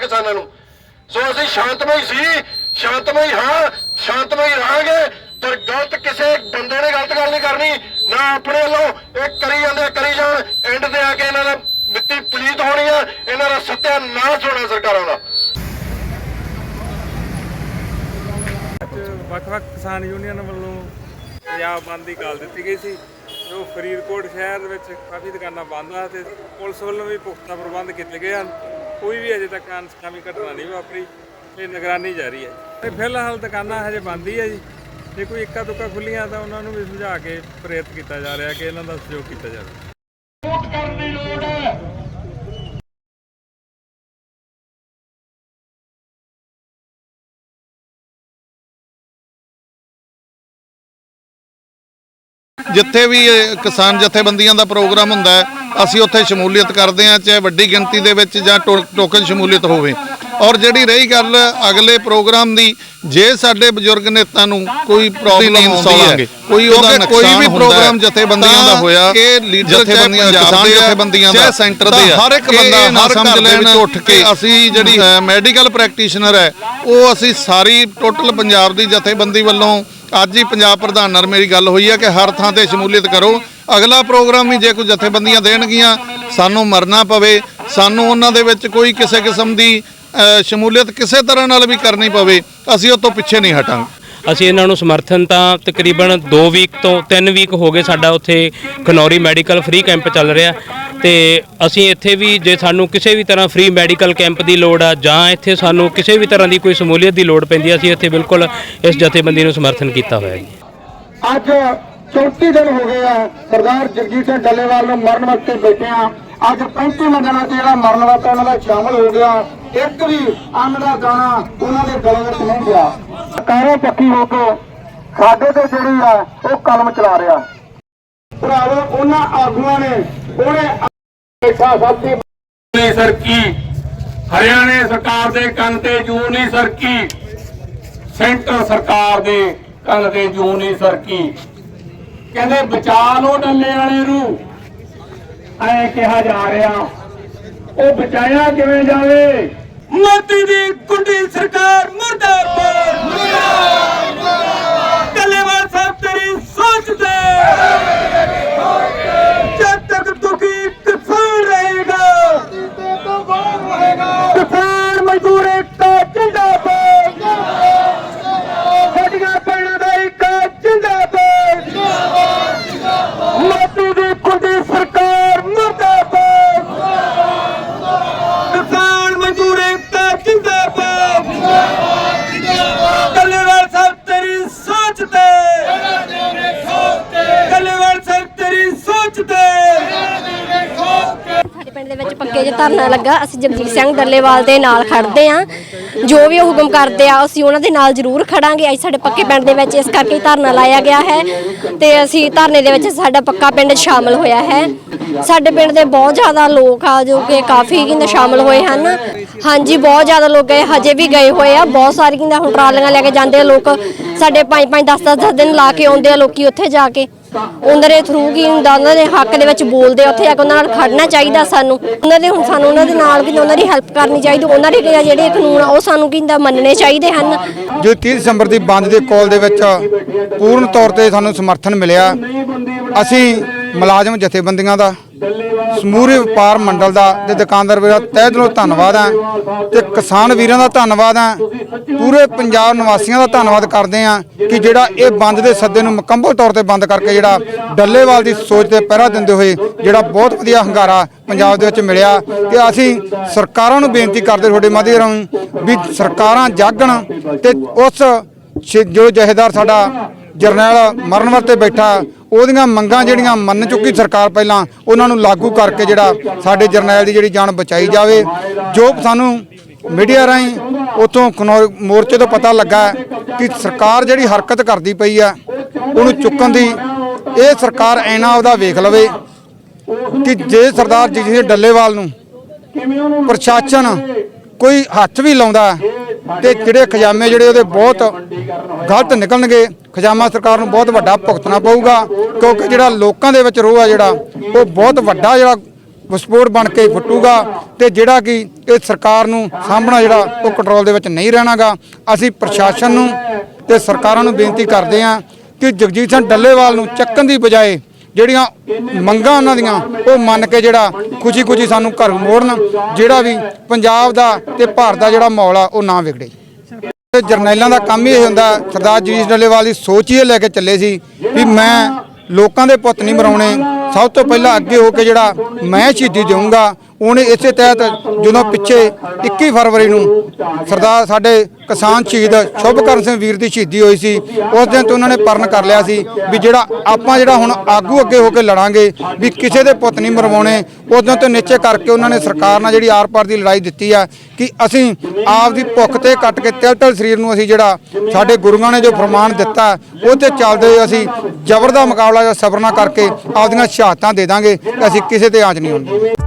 ਕਿਸਾਨਾਂ ਨੂੰ। ਸੋ ਅਸੀਂ ਸ਼ਾਂਤਮਈ ਸੀ, ਸ਼ਾਂਤਮਈ ਹਾਂ, ਸ਼ਾਂਤਮਈ ਰਹਾਂਗੇ। ਪਰ ਗਲਤ ਕਿਸੇ ਬੰਦੇ ਨੇ ਗਲਤ ਗੱਲ ਨਹੀਂ ਕਰਨੀ। ਨਾ ਆਪਣੇ ਵੱਲੋਂ ਇਹ ਕਰੀ ਜਾਂਦੇ, ਕਰੀ ਜਾਣ। ਐਂਡ ਤੇ ਆ ਕੇ ਇਹਨਾਂ ਦਾ ਮਿੱਟੀ ਪਲੀਤ ਹੋਣੀ ਆ। ਇਹਨਾਂ ਦਾ ਸੱਤਿਆਨਾਸ਼ ਹੋਣਾ ਸਰਕਾਰਾਂ ਦਾ। ਵੱਖ-ਵੱਖ ਕਿਸਾਨ ਯੂਨੀਅਨ ਵੱਲੋਂ ਪੰਜਾਬ ਬੰਦ ਦੀ ਗੱਲ ਦਿੱਤੀ ਗਈ ਸੀ। ਜੋ ਫਰੀਦਕੋਟ ਸ਼ਹਿਰ ਵਿੱਚ ਕਾਫੀ ਦੁਕਾਨਾਂ ਬੰਦ ਆ ਤੇ ਪੁਲਿਸ ਵੱਲੋਂ ਵੀ ਪੁਖਤਾ ਪ੍ਰਬੰਧ ਕੀਤੇ ਗਏ ਹਨ। ਕੋਈ ਵੀ ਅਜੇ ਤੱਕ ਅਨਸਕਾਮੀ ਘਟਨਾ ਨਹੀਂ ਵਾਪਰੀ ਤੇ ਨਿਗਰਾਨੀ ਜਾਰੀ ਹੈ ਤੇ ਫਿਲਹਾਲ ਦੁਕਾਨਾਂ ਹਜੇ ਬੰਦ ਹੀ ਹੈ ਜੀ। ਜੇ ਕੋਈ ਇੱਕਾ ਦੁੱਕਾ ਖੁੱਲੀਆਂ ਤਾਂ ਉਹਨਾਂ ਨੂੰ ਵੀ ਸਮਝਾ ਕੇ ਪ੍ਰੇਰਿਤ ਕੀਤਾ ਜਾ ਰਿਹਾ ਕਿ ਇਹਨਾਂ ਦਾ ਸਹਿਯੋਗ ਕੀਤਾ ਜਾਵੇ। ਜਿੱਥੇ ਵੀ ਇਹ ਕਿਸਾਨ ਜਥੇਬੰਦੀਆਂ ਦਾ ਪ੍ਰੋਗਰਾਮ ਹੁੰਦਾ ਹੈ ਅਸੀਂ ਉੱਥੇ ਸ਼ਮੂਲੀਅਤ ਕਰਦੇ ਹਾਂ ਚਾਹੇ ਵੱਡੀ ਗਿਣਤੀ ਦੇ ਵਿੱਚ ਜਾਂ ਟੋਕਨ ਸ਼ਮੂਲੀਅਤ ਹੋਵੇ। ਔਰ ਜਿਹੜੀ ਰਹੀ ਗੱਲ ਅਗਲੇ ਪ੍ਰੋਗਰਾਮ ਦੀ ਜੇ ਸਾਡੇ ਬਜ਼ੁਰਗ ਨੇਤਾ ਨੂੰ ਕੋਈ ਪ੍ਰੋਬਲਮ ਆਉਂਦੀ ਹੈ ਕੋਈ ਉਹਦਾ ਕੋਈ ਵੀ ਪ੍ਰੋਗਰਾਮ ਜਥੇਬੰਦੀਆਂ ਦਾ ਹੋਇਆ ਕਿ ਲੀਡਰ ਜਥੇਬੰਦੀਆਂ ਕਿਸਾਨ ਜਥੇਬੰਦੀਆਂ ਦਾ ਸੈਂਟਰ ਦੇ ਹਰ ਇੱਕ ਬੰਦਾ ਹਰ ਸਮਝ ਲੈਣ ਉੱਠ ਕੇ ਅਸੀਂ ਜਿਹੜੀ ਮੈਡੀਕਲ ਪ੍ਰੈਕਟੀਸ਼ਨਰ ਹੈ ਉਹ ਅਸੀਂ ਸਾਰੀ ਟੋਟਲ ਪੰਜਾਬ ਦੀ ਜਥੇਬੰਦੀ ਵੱਲੋਂ ਅੱਜ ਹੀ ਪੰਜਾਬ ਪ੍ਰਧਾਨ ਨਾਲ ਮੇਰੀ ਗੱਲ ਹੋਈ ਹੈ ਕਿ ਹਰ ਥਾਂ ਤੇ ਸ਼ਮੂਲੀਅਤ ਕਰੋ। ਅਗਲਾ ਪ੍ਰੋਗਰਾਮ ਵੀ ਜੇ ਕੋਈ ਜਥੇਬੰਦੀਆਂ ਦੇਣਗੀਆਂ, ਸਾਨੂੰ ਮਰਨਾ ਪਵੇ। ਸਾਨੂੰ ਉਹਨਾਂ ਦੇ ਵਿੱਚ ਕੋਈ ਕਿਸੇ ਕਿਸਮ ਦੀ ਸ਼ਮੂਲੀਅਤ ਕਿਸੇ ਤਰ੍ਹਾਂ ਨਾਲ ਵੀ ਕਰਨੀ ਪਵੇ। ਅਸੀਂ ਉਹ ਤੋਂ ਪਿੱਛੇ ਨਹੀਂ ਹਟਾਂਗੇ। ਅਸੀਂ ਇਹਨਾਂ ਨੂੰ ਸਮਰਥਨ ਤਾਂ ਤਕਰੀਬਨ 2 ਵੀਕ ਤੋਂ 3 ਵੀਕ ਹੋ ਗਏ ਸਾਡਾ ਉੱਥੇ ਖਨੌਰੀ ਮੈਡੀਕਲ ਫ੍ਰੀ ਕੈਂਪ ਚੱਲ ਰਿਹਾ। ਤੇ ਅਸੀਂ ਇੱਥੇ ਵੀ ਜੇ ਸਾਨੂੰ ਕਿਸੇ ਵੀ ਤਰ੍ਹਾਂ ਫ੍ਰੀ ਮੈਡੀਕਲ ਕੈਂਪ ਦੀ ਲੋੜ ਆ ਜਾਂ ਇੱਥੇ ਸਾਨੂੰ ਕਿਸੇ ਵੀ ਤਰ੍ਹਾਂ ਦੀ ਕੋਈ ਸਮੂਲੀਅਤ ਦੀ ਲੋੜ ਪੈਂਦੀ ਆ, ਅਸੀਂ ਇੱਥੇ ਬਿਲਕੁਲ ਇਸ ਜਥੇਬੰਦੀ ਨੂੰ ਸਮਰਥਨ ਕੀਤਾ ਹੋਇਆ ਜੀ। ਅੱਜ 34 ਦਿਨ ਹੋ ਗਏ ਆ, ਸਰਦਾਰ ਜਗਜੀਤ ਸਿੰਘ ਡੱਲੇਵਾਲ ਨੂੰ ਮਰਨ ਵਕਤ ਬੈਠੇ ਆ। ਅੱਜ 35 ਦਿਨਾਂ ਚ ਜਿਹੜਾ ਮਰਨ ਵਕਤ ਉਹਨਾਂ ਦਾ ਸ਼ਾਮਲ ਹੋ ਗਿਆ। ਇੱਕ ਵੀ ਅੰਨ ਦਾ ਦਾਣਾ ਉਹਨਾਂ ਦੇ ਗਲੇ ਵਿੱਚ ਨਹੀਂ ਗਿਆ। ਸਰਕਾਰਾਂ ਪੱਕੀ ਹੋ ਕੇ ਸਾਡੇ ਤੇ ਜਿਹੜੀ ਆ, ਉਹ ਕਲਮ ਚਲਾ ਰਿਹਾ। ਭਰਾਵੋ, ਉਹਨਾਂ ਆਗੂਆਂ ਨੇ ਉਹਨੇ ਬੈਠਾ ਸਾਥੀ, ਨਹੀਂ ਸਰਕੀ। ਹਰਿਆਣੇ ਸਰਕਾਰ ਦੇ ਕੰਨ ਤੇ ਜੂ ਨਹੀਂ ਸਰਕੀ। ਸੈਂਟਰ ਸਰਕਾਰ ਦੇ ਕੰਨ ਤੇ ਜੂ ਨਹੀਂ ਸਰਕੀ। ਕਹਿੰਦੇ ਬਚਾ ਲੋ ਡੱਲੇ ਵਾਲੇ ਨੂੰ। ਐ ਕਿਹਾ ਜਾ ਰਿਹਾ। ਉਹ ਬਚਾਇਆ ਕਿਵੇਂ ਜਾਵੇ? ਮੋਦੀ ਦੀ ਕੁੰਡੀ ਸਰਕਾਰ ਮੁਰਦਾਬਾਦ। ਮੁਰਦਾਬਾਦ ਧਰਨਾ ਲੱਗਾ। ਅਸੀਂ ਜਗਜੀਤ ਸਿੰਘ ਡੱਲੇਵਾਲ ਦੇ ਨਾਲ ਖੜਦੇ ਆਂ ਜੋ ਵੀ ਉਹ ਹੁਕਮ ਕਰਦੇ ਆ, ਅਸੀਂ ਉਹਨਾਂ ਦੇ ਨਾਲ ਜ਼ਰੂਰ ਖੜਾਂਗੇ। ਅੱਜ ਸਾਡੇ ਪੱਕੇ ਪਿੰਡ ਦੇ ਵਿੱਚ ਇਸ ਕਰਕੇ ਹੀ ਧਰਨਾ ਲਾਇਆ ਗਿਆ ਹੈ ਤੇ ਅਸੀਂ ਧਰਨੇ ਦੇ ਵਿੱਚ ਸਾਡਾ ਪੱਕਾ ਪਿੰਡ ਸ਼ਾਮਲ ਹੋਇਆ ਹੈ। ਸਾਡੇ ਪਿੰਡ ਦੇ ਬਹੁਤ ਜ਼ਿਆਦਾ ਲੋਕ ਆ, ਜੋ ਕਿ ਕਾਫੀ ਕਿੰਦੇ ਸ਼ਾਮਲ ਹੋਏ ਹਨ। ਹਾਂਜੀ, ਬਹੁਤ ਜ਼ਿਆਦਾ ਲੋਕ ਗਏ, ਹਜੇ ਵੀ ਗਏ ਹੋਏ ਆ। ਬਹੁਤ ਸਾਰੇ ਕਿੰਦੇ ਹੁਣ ਟਰਾਲੀਆਂ ਲੈ ਕੇ ਜਾਂਦੇ ਆ ਲੋਕ। ਸਾਡੇ 5 5 10 10 ਦਿਨ ਲਾ ਕੇ ਆਉਂਦੇ ਆ ਲੋਕੀ ਉੱਥੇ ਜਾ ਕੇ। ਉਹਨਾਂ ਦੇ ਥਰੂ ਕੀ ਹੁੰਦਾ? ਉਹਨਾਂ ਦੇ ਹੱਕ ਦੇ ਵਿੱਚ ਬੋਲਦੇ ਆ, ਉੱਥੇ ਜਾ ਕੇ ਉਹਨਾਂ ਨਾਲ ਖੜਨਾ ਚਾਹੀਦਾ ਸਾਨੂੰ। ਉਹਨਾਂ ਦੇ ਹੁਣ ਸਾਨੂੰ ਉਹਨਾਂ ਦੇ ਨਾਲ ਵੀ ਉਹਨਾਂ ਦੀ ਹੈਲਪ ਕਰਨੀ ਚਾਹੀਦੀ, ਉਹਨਾਂ ਦੇ ਜਿਹੜੇ ਕਾਨੂੰਨ ਆ, ਉਹ ਸਾਨੂੰ ਕਿੰਦਾ ਮੰਨਣੇ ਚਾਹੀਦੇ ਹਨ? ਜੋ 30 ਦਸੰਬਰ ਦੀ ਬੰਦ ਦੇ ਕਾਲ ਦੇ ਵਿੱਚ ਪੂਰਨ ਤੌਰ ਤੇ ਸਾਨੂੰ ਸਮਰਥਨ ਮਿਲਿਆ। ਅਸੀਂ ਮੁਲਾਜ਼ਮ ਜਥੇਬੰਦੀਆਂ ਦਾ ਸਮੂਰੇ ਵਪਾਰ ਮੰਡਲ ਦਾ ਤੇ ਦੁਕਾਨਦਾਰ ਵੀਰਾਂ ਦਾ ਤਹਿ ਦਿਲੋਂ ਧੰਨਵਾਦ ਹੈ ਤੇ ਕਿਸਾਨ ਵੀਰਾਂ ਦਾ ਧੰਨਵਾਦ ਹੈ। ਪੂਰੇ ਪੰਜਾਬ ਨਿਵਾਸੀਆਂ ਦਾ ਧੰਨਵਾਦ ਕਰਦੇ ਹਾਂ ਕਿ ਜਿਹੜਾ ਇਹ ਬੰਦ ਦੇ ਸੱਦੇ ਨੂੰ ਮੁਕੰਮਲ ਤੌਰ ਤੇ ਬੰਦ ਕਰਕੇ ਜਿਹੜਾ ਡੱਲੇਵਾਲ ਦੀ ਸੋਚ ਤੇ ਪਹਿਰਾ ਦਿੰਦੇ ਹੋਏ ਜਿਹੜਾ ਬਹੁਤ ਵਧੀਆ ਹੰਗਾਰਾ ਪੰਜਾਬ ਦੇ ਵਿੱਚ ਮਿਲਿਆ ਤੇ ਅਸੀਂ ਸਰਕਾਰਾਂ ਨੂੰ ਬੇਨਤੀ ਕਰਦੇ ਤੁਹਾਡੇ ਮਾਧਿਅਮ ਰਾਹੀਂ ਵੀ ਸਰਕਾਰਾਂ ਜਾਗਣ ਤੇ ਉਸ ਛੇ- ਜੋ ਜਹੇਦਾਰ ਸਾਡਾ ਜਰਨੈਲ ਮਰਨ ਵਰਤੇ ਬੈਠਾ ਉਹਦੀਆਂ ਮੰਗਾਂ ਜਿਹੜੀਆਂ ਮੰਨ ਚੁੱਕੀ ਸਰਕਾਰ ਪਹਿਲਾਂ ਉਹਨਾਂ ਨੂੰ ਲਾਗੂ ਕਰਕੇ ਜਿਹੜਾ ਸਾਡੇ ਜਰਨੈਲ ਦੀ ਜਿਹੜੀ ਜਾਨ ਬਚਾਈ ਜਾਵੇ, ਜੋ ਸਾਨੂੰ ਮੀਡੀਆ ਰਾਹੀਂ ਉਥੋਂ ਮੋਰਚੇ ਤੋਂ ਪਤਾ ਲੱਗਾ ਕਿ ਸਰਕਾਰ ਜਿਹੜੀ ਹਰਕਤ ਕਰਦੀ ਪਈ ਆ, ਉਹਨੂੰ ਚੁੱਕਣ ਦੀ, ਇਹ ਸਰਕਾਰ ਐਨਾ ਉਹਦਾ ਵੇਖ ਲਵੇ ਕਿ ਜੇ ਸਰਦਾਰ ਜੀ ਜੀ ਡੱਲੇਵਾਲ ਨੂੰ ਪ੍ਰਸ਼ਾਸਨ ਕੋਈ ਹੱਥ ਵੀ ਲਾਉਂਦਾ ਤੇ ਜਿਹੜੇ ਖਜ਼ਾਮੇ ਜਿਹੜੇ ਉਹਦੇ ਬਹੁਤ ਗਲਤ ਨਿਕਲਣਗੇ ਖਜ਼ਾਮਾ ਸਰਕਾਰ ਨੂੰ ਬਹੁਤ ਵੱਡਾ ਭੁਗਤਣਾ ਪਊਗਾ, ਕਿਉਂਕਿ ਜਿਹੜਾ ਲੋਕਾਂ ਦੇ ਵਿੱਚ ਰੋਹ ਆ ਜਿਹੜਾ, ਉਹ ਬਹੁਤ ਵੱਡਾ ਜਿਹੜਾ ਵਿਸਫੋਟ ਬਣ ਕੇ ਫੁੱਟੂਗਾ ਤੇ ਜਿਹੜਾ ਕਿ ਇਹ ਸਰਕਾਰ ਨੂੰ ਸਾਹਮਣਾ ਜਿਹੜਾ, ਉਹ ਕੰਟਰੋਲ ਦੇ ਵਿੱਚ ਨਹੀਂ ਰਹਿਣਾਗਾ। ਅਸੀਂ ਪ੍ਰਸ਼ਾਸਨ ਨੂੰ ਤੇ ਸਰਕਾਰਾਂ ਨੂੰ ਬੇਨਤੀ ਕਰਦੇ ਹਾਂ ਕਿ ਜਗਜੀਤ ਸਿੰਘ ਡੱਲੇਵਾਲ ਨੂੰ ਚੱਕਣ ਦੀ ਬਜਾਏ ਜਿਹੜੀਆਂ ਮੰਗਾਂ ਉਹਨਾਂ ਦੀਆਂ, ਉਹ ਮੰਨ ਕੇ ਜਿਹੜਾ ਖੁਸ਼ੀ-ਖੁਸ਼ੀ ਸਾਨੂੰ ਘਰ ਮੋੜਨ, ਜਿਹੜਾ ਵੀ ਪੰਜਾਬ ਦਾ ਤੇ ਭਾਰਤ ਦਾ ਜਿਹੜਾ ਮਾਹੌਲ ਆ, ਉਹ ਨਾ ਵਿਗੜੇ। ਜਰਨੈਲਾਂ ਦਾ ਕੰਮ ਹੀ ਇਹ ਹੁੰਦਾ, ਸਰਦਾਰ ਜੀਸ ਡੱਲੇਵਾਲ ਦੀ ਸੋਚ ਹੀ ਇਹ ਲੈ ਕੇ ਚੱਲੇ ਸੀ ਵੀ ਮੈਂ ਲੋਕਾਂ ਦੇ ਪੁੱਤ ਨਹੀਂ ਮਰਾਉਣੇ। ਸਭ ਤੋਂ ਪਹਿਲਾਂ ਅੱਗੇ ਹੋ ਕੇ ਜਿਹੜਾ ਮੈਂ ਸ਼ਹੀਦੀ ਦੇਵਾਂਗਾ ਉਹਨੇ ਇਸੇ ਤਹਿਤ ਜਦੋਂ ਪਿੱਛੇ 21 ਫਰਵਰੀ ਨੂੰ ਸਰਦਾਰ ਸਾਡੇ ਕਿਸਾਨ ਸ਼ਹੀਦ ਸ਼ੁਭਕਰਨ ਸਿੰਘ ਵੀਰ ਦੀ ਸ਼ਹੀਦੀ ਹੋਈ ਸੀ, ਉਸ ਦਿਨ ਤੋਂ ਉਹਨਾਂ ਨੇ ਪਰਨ ਕਰ ਲਿਆ ਸੀ ਵੀ ਜਿਹੜਾ ਆਪਾਂ ਜਿਹੜਾ ਹੁਣ ਆਗੂ ਅੱਗੇ ਹੋ ਕੇ ਲੜਾਂਗੇ, ਵੀ ਕਿਸੇ ਦੇ ਪੁੱਤ ਨਹੀਂ ਮਰਵਾਉਣੇ। ਉਦੋਂ ਤੋਂ ਨਿਸ਼ਚੈ ਕਰਕੇ ਉਹਨਾਂ ਨੇ ਸਰਕਾਰ ਨਾਲ ਜਿਹੜੀ ਆਰ-ਪਾਰ ਦੀ ਲੜਾਈ ਦਿੱਤੀ ਆ ਕਿ ਅਸੀਂ ਆਪ ਦੀ ਭੁੱਖ ਤੇ ਕੱਟ ਕੇ ਤਿਲ ਤਿਲ ਸਰੀਰ ਨੂੰ ਅਸੀਂ ਜਿਹੜਾ ਸਾਡੇ ਗੁਰੂਆਂ ਨੇ ਜੋ ਫਰਮਾਨ ਦਿੱਤਾ ਉਹ ਤੇ ਚੱਲਦੇ ਹੋਏ ਅਸੀਂ ਜ਼ਬਰ ਦਾ ਮੁਕਾਬਲਾ ਜਾਂ ਸਬਰ ਨਾਲ ਕਰਕੇ ਆਪਦੀਆਂ ਸ਼ਹਾਦਤਾਂ ਦੇ ਦਾਂਗੇ, ਅਸੀਂ ਕਿਸੇ ਤੇ ਆਂਚ ਨਹੀਂ ਹੁੰਦੀ।